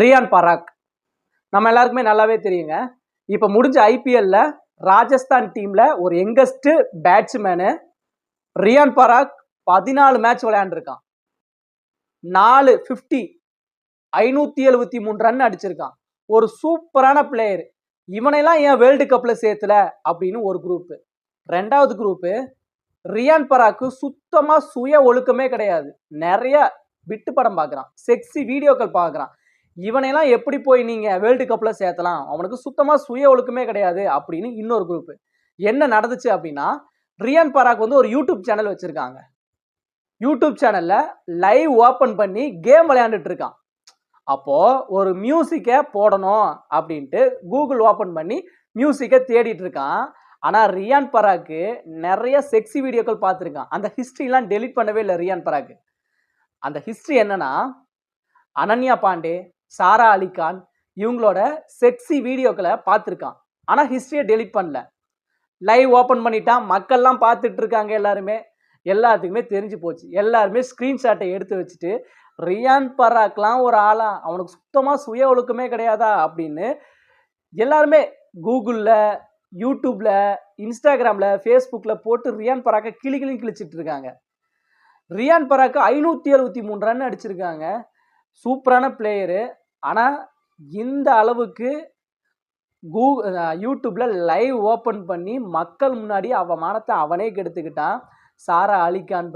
Ryan பராக். நம்ம எல்லாருக்குமே நல்லாவே தெரியுங்க. இப்போ முடிஞ்ச ஐபிஎல்ல ராஜஸ்தான் டீம்ல ஒரு யங்கஸ்ட் பேட்ஸ்மேனு ரியான் பராக் பதினாலு மேட்ச் விளையாண்டுருக்கான். நாலு ஃபிஃப்டி ஐநூத்தி எழுபத்தி மூணு ரன் அடிச்சிருக்கான். ஒரு சூப்பரான பிளேயர் இவனையெல்லாம் ஏன் வேர்ல்டு கப்பில் சேர்த்துல? அப்படின்னு ஒரு குரூப்பு ரெண்டாவது குரூப்பு ரியான் பராக்கு சுத்தமாக சுய ஒழுக்கமே கிடையாது. நிறைய விட்டு படம் பார்க்குறான் செக்ஸி வீடியோக்கள் பார்க்குறான். இவனையெல்லாம் எப்படி போய் நீங்கள் வேர்ல்டு கப்பில் சேர்த்தலாம்? அவனுக்கு சுத்தமாக சுய ஒழுக்கமே கிடையாது அப்படின்னு இன்னொரு குரூப் என்ன நடந்துச்சு அப்படின்னா ரியான் பராக் வந்து ஒரு யூடியூப் சேனல் வச்சுருக்காங்க. யூடியூப் சேனலில் லைவ் ஓப்பன் பண்ணி கேம் விளையாண்டுட்டு இருக்கான். அப்போ ஒரு மியூசிக்கை போடணும் அப்படின்ட்டு கூகுள் ஓப்பன் பண்ணி மியூசிக்கை தேடிட்டு இருக்கான். ஆனால் ரியான் பராக்கு நிறைய செக்ஸி வீடியோக்கள் பார்த்துருக்கான். அந்த ஹிஸ்ட்ரிலாம் டெலீட் பண்ணவே இல்லை ரியான் பராக்கு. அந்த ஹிஸ்ட்ரி என்னன்னா அனன்யா பாண்டே சாரா அலிகான் இவங்களோட செக்ஸி வீடியோக்களை பார்த்துருக்கான். ஆனால் ஹிஸ்ட்ரியை டெலீட் பண்ணல. லைவ் ஓப்பன் பண்ணிட்டான். மக்கள்லாம் பார்த்துட்டு இருக்காங்க எல்லாருமே. எல்லாத்துக்குமே தெரிஞ்சு போச்சு. எல்லாருமே ஸ்க்ரீன்ஷாட்டை எடுத்து வச்சுட்டு ரியான் பராக்லாம் ஒரு ஆளா? அவனுக்கு சுத்தமாக சுய ஒழுக்கமே கிடையாதா? அப்படின்னு எல்லாருமே கூகுளில் யூடியூப்பில் இன்ஸ்டாகிராமில் ஃபேஸ்புக்கில் போட்டு ரியான் பராக்கை கிளி கிளி கிழிச்சிட்டு இருக்காங்க ரியான் பராக்கு ஐநூற்றி எழுபத்தி மூணு ரன் அடிச்சிருக்காங்க. சூப்பரான பிளேயரு ஆனால் இந்த அளவுக்கு கூ யூடியூப்பில் லைவ் ஓப்பன் பண்ணி மக்கள் முன்னாடி அவன் மானத்தை அவனே கெடுத்துக்கிட்டான். சாரா அலிகான்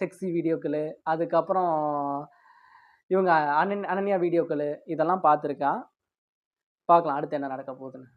செக்ஸி வீடியோக்கள் அதுக்கப்புறம் இவங்க அனன் அனன்யா வீடியோக்கள் இதெல்லாம் பார்த்துருக்கான். பார்க்கலாம் அடுத்து என்ன நடக்க போகுதுன்னு.